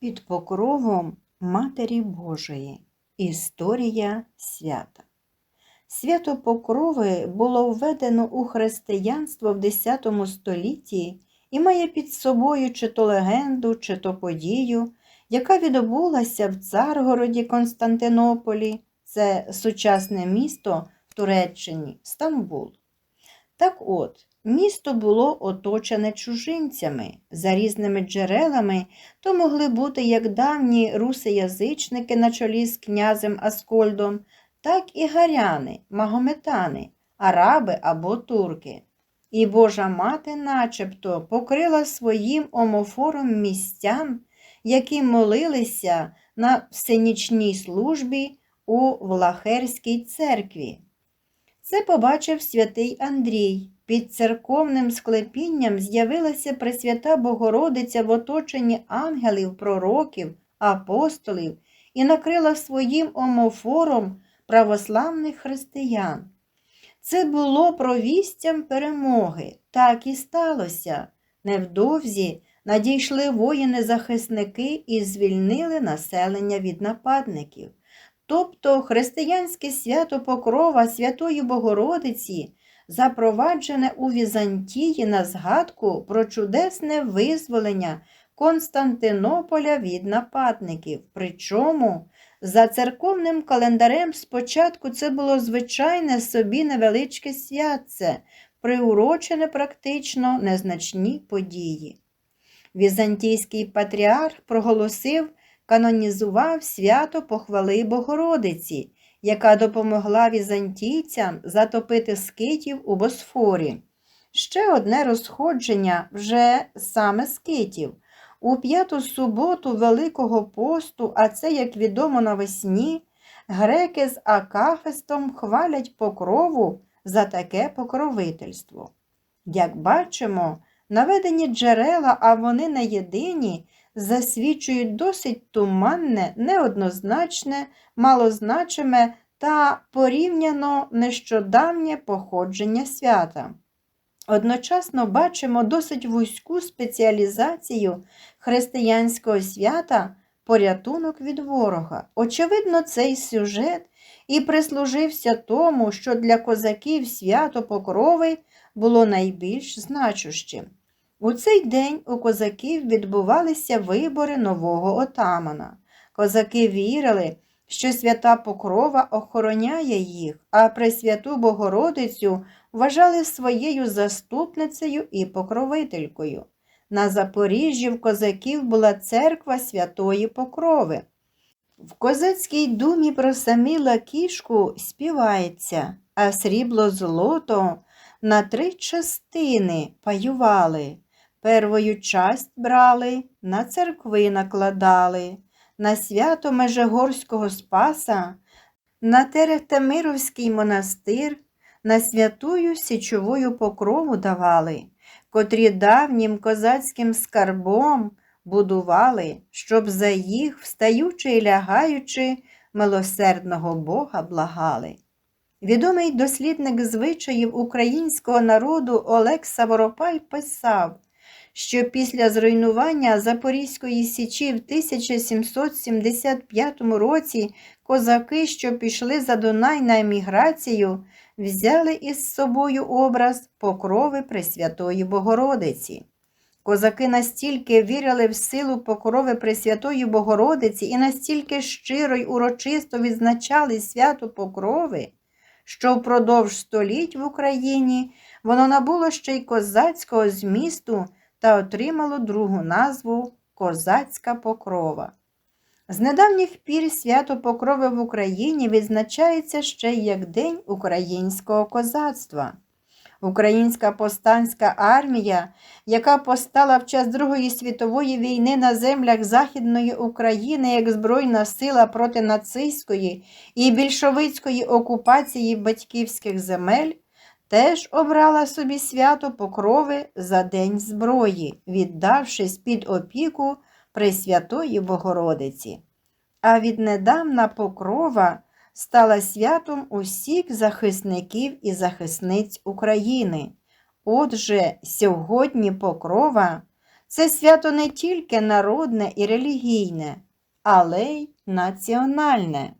Під покровом Матері Божої. Історія свята. Свято Покрови було введено у християнство в X столітті і має під собою чи то легенду, чи то подію, яка відбулася в Царгороді Константинополі, це сучасне місто в Туреччині, Стамбул. Так от, місто було оточене чужинцями. За різними джерелами то могли бути як давні русоязичники на чолі з князем Аскольдом, так і гаряни, магометани, араби або турки. І Божа мати начебто покрила своїм омофором містян, які молилися на всенічній службі у Влахерській церкві. Це побачив святий Андрій. Під церковним склепінням з'явилася Пресвята Богородиця в оточенні ангелів, пророків, апостолів і накрила своїм омофором православних християн. Це було провістям перемоги. Так і сталося. Невдовзі надійшли воїни-захисники і звільнили населення від нападників. Тобто християнське свято Покрова Святої Богородиці запроваджене у Візантії на згадку про чудесне визволення Константинополя від нападників. Причому за церковним календарем спочатку це було звичайне собі невеличке святце, приурочене практично незначні події. Візантійський патріарх проголосив, канонізував свято похвали Богородиці, яка допомогла візантійцям затопити скитів у Босфорі. Ще одне розходження вже саме скитів. У п'яту суботу Великого посту, а це, як відомо навесні, греки з Акафистом хвалять покрову за таке покровительство. Як бачимо, наведені джерела, а вони не єдині, засвідчують досить туманне, неоднозначне, малозначиме та порівняно нещодавнє походження свята. Одночасно бачимо досить вузьку спеціалізацію християнського свята порятунок від ворога. Очевидно, цей сюжет і прислужився тому, що для козаків свято Покрови було найбільш значущим. У цей день у козаків відбувалися вибори нового отамана. Козаки вірили, що свята Покрова охороняє їх, а Пресвяту Богородицю вважали своєю заступницею і покровителькою. На Запоріжжі в козаків була церква Святої Покрови. В козацькій думі про саміла кішку співається, а срібло золото на три частини паювали. Первою часть брали, на церкви накладали, на свято Межегорського Спаса, на Терехтемировський монастир, на святую січовую покрову давали, котрі давнім козацьким скарбом будували, щоб за їх, встаючи і лягаючи, милосердного Бога благали. Відомий дослідник звичаїв українського народу Олег Саворопай писав, що після зруйнування Запорізької січі в 1775 році козаки, що пішли за Дунай на еміграцію, взяли із собою образ покрови Пресвятої Богородиці. Козаки настільки вірили в силу покрови Пресвятої Богородиці і настільки щиро й урочисто відзначали свято Покрови, що впродовж століть в Україні воно набуло ще й козацького змісту та отримало другу назву Козацька Покрова. З недавніх пір свято Покрови в Україні відзначається ще як День українського козацтва. Українська повстанська армія, яка постала в час Другої світової війни на землях Західної України як збройна сила проти нацистської і більшовицької окупації батьківських земель, теж обрала собі свято Покрови за День зброї, віддавшись під опіку Пресвятої Богородиці. А віднедавна Покрова стала святом усіх захисників і захисниць України. Отже, сьогодні Покрова Це свято не тільки народне і релігійне, але й національне.